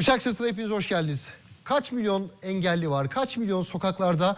Bıçak Sırtı'na hepiniz hoş geldiniz. Kaç milyon engelli var? Kaç milyon sokaklarda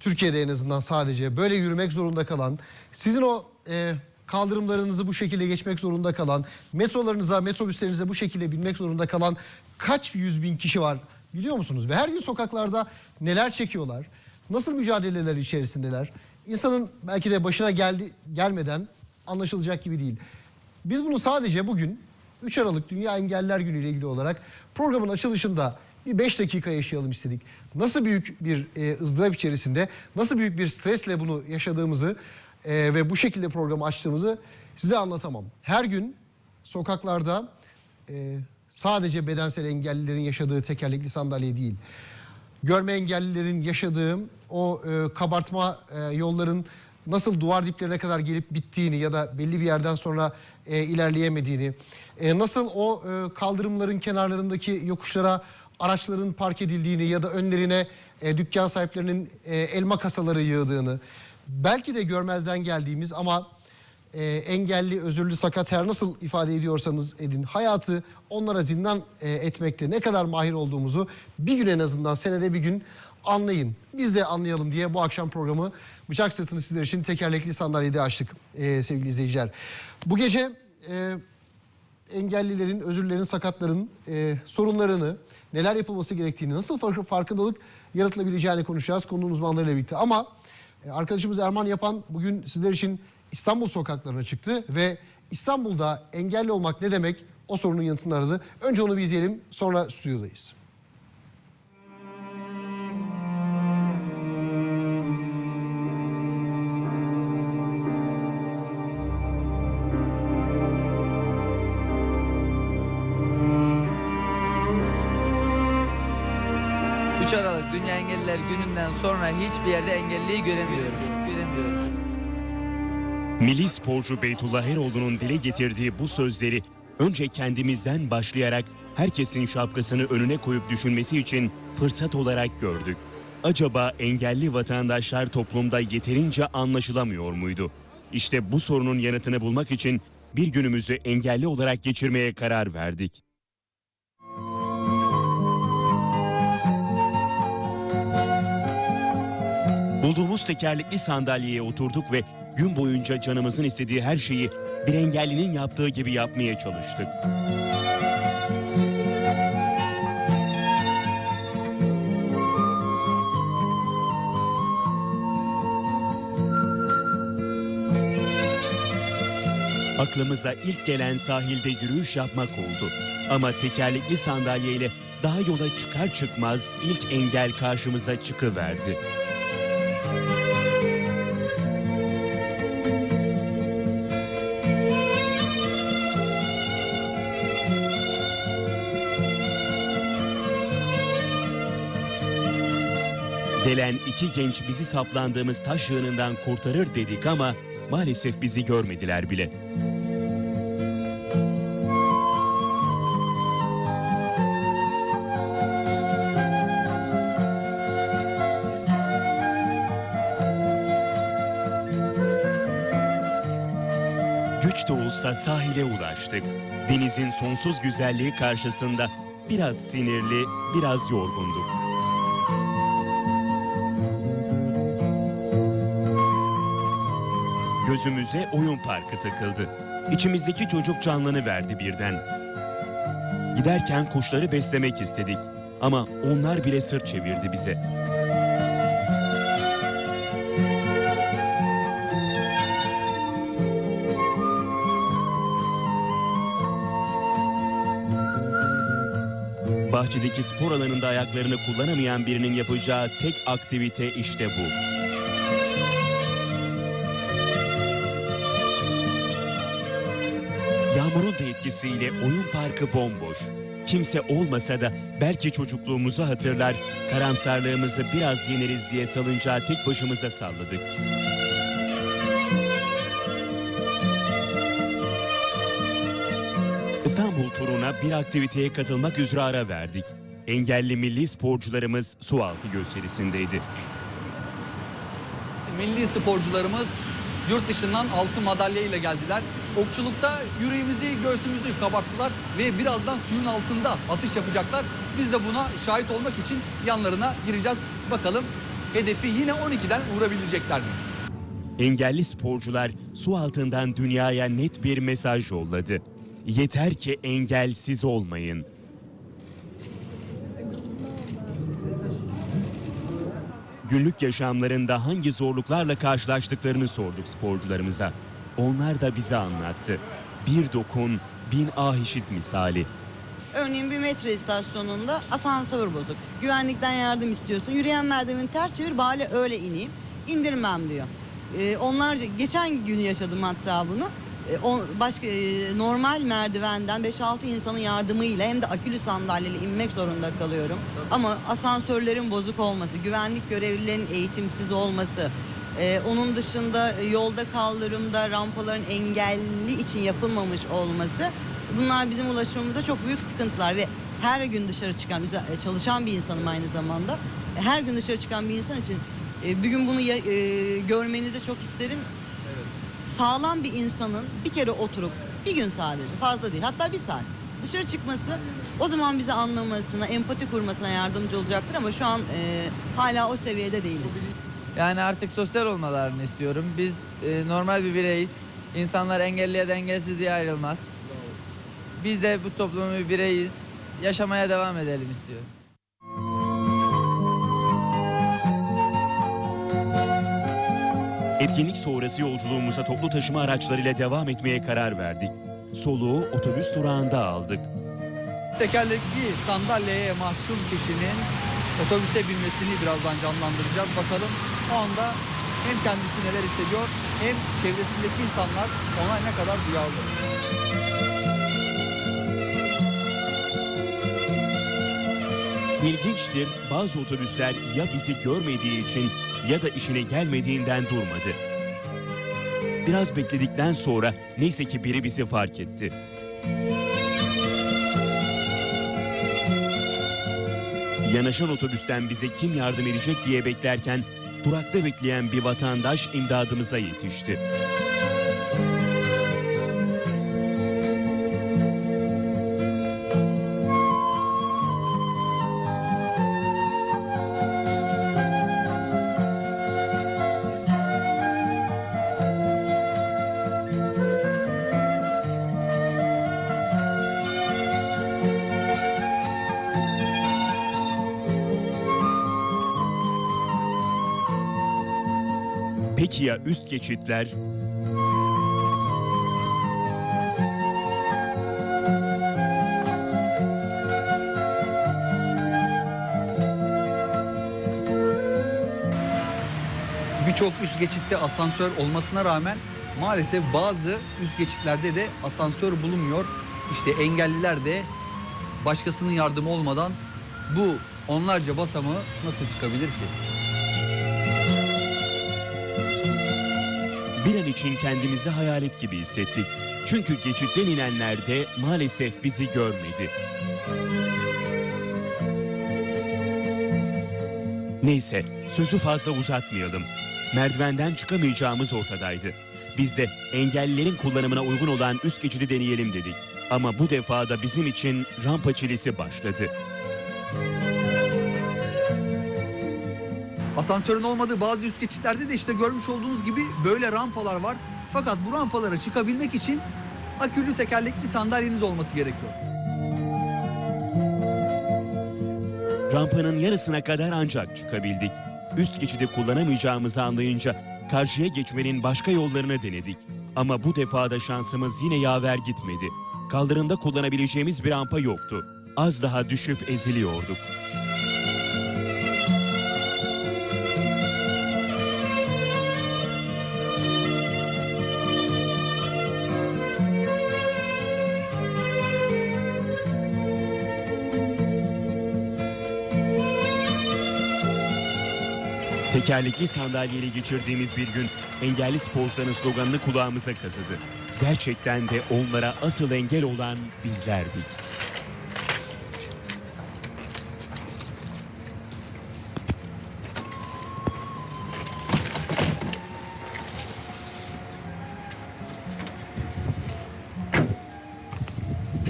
Türkiye'de en azından sadece böyle yürümek zorunda kalan, sizin o e, kaldırımlarınızı bu şekilde geçmek zorunda kalan, metrolarınıza, metrobüslerinize bu şekilde binmek zorunda kalan kaç yüz bin kişi var biliyor musunuz? Ve her gün sokaklarda neler çekiyorlar, nasıl mücadeleler içerisindeler? İnsanın belki de başına geldi gelmeden anlaşılacak gibi değil. Biz bunu sadece bugün 3 Aralık Dünya Engelliler Günü ile ilgili olarak programın açılışında bir 5 dakika yaşayalım istedik. Nasıl büyük bir e, ızdırap içerisinde, nasıl büyük bir stresle bunu yaşadığımızı e, ve bu şekilde programı açtığımızı size anlatamam. Her gün sokaklarda e, sadece bedensel engellilerin yaşadığı tekerlekli sandalye değil, görme engellilerin yaşadığı o e, kabartma e, yolların nasıl duvar diplerine kadar gelip bittiğini ya da belli bir yerden sonra e, ilerleyemediğini, e, nasıl o e, kaldırımların kenarlarındaki yokuşlara araçların park edildiğini ya da önlerine e, dükkan sahiplerinin e, elma kasaları yığdığını, belki de görmezden geldiğimiz ama e, engelli, özürlü, sakat her nasıl ifade ediyorsanız edin hayatı onlara zindan e, etmekte ne kadar mahir olduğumuzu bir gün en azından senede bir gün anlayın. Biz de anlayalım diye bu akşam programı Bıçak Sırtı'nı sizler için tekerlekli sandalyede açtık e, sevgili izleyiciler. Bu gece e, engellilerin, özürlerin, sakatların e, sorunlarını, neler yapılması gerektiğini, nasıl fark- farkındalık yaratılabileceğini konuşacağız konunun uzmanlarıyla birlikte. Ama e, arkadaşımız Erman Yapan bugün sizler için İstanbul sokaklarına çıktı ve İstanbul'da engelli olmak ne demek o sorunun yanıtını aradı. Önce onu bir izleyelim sonra stüdyodayız. Üç Aralık Dünya Engelliler Günü'nden sonra hiçbir yerde engelliyi göremiyorum. Göremiyorum. Milli sporcu Beytullah Eroğlu'nun dile getirdiği bu sözleri önce kendimizden başlayarak herkesin şapkasını önüne koyup düşünmesi için fırsat olarak gördük. Acaba engelli vatandaşlar toplumda yeterince anlaşılamıyor muydu? İşte bu sorunun yanıtını bulmak için bir günümüzü engelli olarak geçirmeye karar verdik. Bulduğumuz tekerlekli sandalyeye oturduk ve gün boyunca canımızın istediği her şeyi bir engellinin yaptığı gibi yapmaya çalıştık. Aklımıza ilk gelen sahilde yürüyüş yapmak oldu. Ama tekerlekli sandalyeyle daha yola çıkar çıkmaz ilk engel karşımıza çıkıverdi. Gelen iki genç bizi saplandığımız taş yığınından kurtarır dedik ama maalesef bizi görmediler bile. Güç de olsa sahile ulaştık. Denizin sonsuz güzelliği karşısında biraz sinirli, biraz yorgunduk. Gözümüze oyun parkı takıldı. İçimizdeki çocuk canlını verdi birden. Giderken kuşları beslemek istedik. Ama onlar bile sırt çevirdi bize. Bahçedeki spor alanında ayaklarını kullanamayan birinin yapacağı tek aktivite işte bu. Yağmurun da etkisiyle oyun parkı bomboş. Kimse olmasa da belki çocukluğumuzu hatırlar, karamsarlığımızı biraz yeneriz diye salıncağı tek başımıza salladık. İstanbul turuna bir aktiviteye katılmak üzere ara verdik. Engelli milli sporcularımız sualtı gösterisindeydi. Milli sporcularımız yurt dışından altı madalya ile geldiler. Okçulukta yüreğimizi, göğsümüzü kabarttılar ve birazdan suyun altında atış yapacaklar. Biz de buna şahit olmak için yanlarına gireceğiz. Bakalım hedefi yine 12'den vurabilecekler mi? Engelli sporcular su altından dünyaya net bir mesaj yolladı. Yeter ki engelsiz olmayın. Günlük yaşamlarında hangi zorluklarla karşılaştıklarını sorduk sporcularımıza. Onlar da bize anlattı. Bir dokun, bin ah işit misali. Örneğin bir metro istasyonunda asansör bozuk. Güvenlikten yardım istiyorsun. Yürüyen merdiveni ters çevir bari öyle ineyim. İndirmem diyor. Ee, onlarca geçen gün yaşadım hatta bunu. Ee, o, başka e, normal merdivenden 5-6 insanın yardımıyla hem de akülü sandalyeyle inmek zorunda kalıyorum. Ama asansörlerin bozuk olması, güvenlik görevlilerinin eğitimsiz olması, ee, onun dışında e, yolda kaldırımda rampaların engelli için yapılmamış olması bunlar bizim ulaşımımızda çok büyük sıkıntılar ve her gün dışarı çıkan e, çalışan bir insanım aynı zamanda. Her gün dışarı çıkan bir insan için e, bir gün bunu e, görmenizi çok isterim. Sağlam bir insanın bir kere oturup bir gün sadece fazla değil hatta bir saat dışarı çıkması o zaman bizi anlamasına, empati kurmasına yardımcı olacaktır ama şu an e, hala o seviyede değiliz. Yani artık sosyal olmalarını istiyorum. Biz e, normal bir bireyiz. İnsanlar engelli ya da engelsiz diye ayrılmaz. Biz de bu toplumun bir bireyiz. Yaşamaya devam edelim istiyorum. Etkinlik sonrası yolculuğumuza toplu taşıma araçlarıyla devam etmeye karar verdik. Soluğu otobüs durağında aldık. Tekerlekli sandalyeye mahkum kişinin otobüse binmesini birazdan canlandıracağız. Bakalım o anda hem kendisi neler hissediyor hem çevresindeki insanlar ona ne kadar duyarlı. İlginçtir bazı otobüsler ya bizi görmediği için ya da işine gelmediğinden durmadı. Biraz bekledikten sonra neyse ki biri bizi fark etti. Yanaşan otobüsten bize kim yardım edecek diye beklerken durakta bekleyen bir vatandaş imdadımıza yetişti. Peki ya üst geçitler? Birçok üst geçitte asansör olmasına rağmen maalesef bazı üst geçitlerde de asansör bulunmuyor. İşte engelliler de başkasının yardımı olmadan bu onlarca basamağı nasıl çıkabilir ki? Bir an için kendimizi hayalet gibi hissettik. Çünkü geçitten inenler de maalesef bizi görmedi. Neyse, sözü fazla uzatmayalım. Merdivenden çıkamayacağımız ortadaydı. Biz de engellilerin kullanımına uygun olan üst geçidi deneyelim dedik. Ama bu defa da bizim için rampa çilesi başladı. Asansörün olmadığı bazı üst geçitlerde de işte görmüş olduğunuz gibi böyle rampalar var. Fakat bu rampalara çıkabilmek için akülü tekerlekli sandalyeniz olması gerekiyor. Rampanın yarısına kadar ancak çıkabildik. Üst geçidi kullanamayacağımızı anlayınca karşıya geçmenin başka yollarını denedik. Ama bu defa da şansımız yine yaver gitmedi. Kaldırımda kullanabileceğimiz bir rampa yoktu. Az daha düşüp eziliyorduk. Tekerlekli sandalyeyle geçirdiğimiz bir gün engelli sporcuların sloganını kulağımıza kazıdı. Gerçekten de onlara asıl engel olan bizlerdik.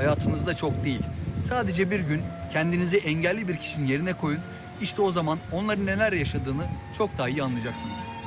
hayatınızda çok değil. Sadece bir gün kendinizi engelli bir kişinin yerine koyun. İşte o zaman onların neler yaşadığını çok daha iyi anlayacaksınız.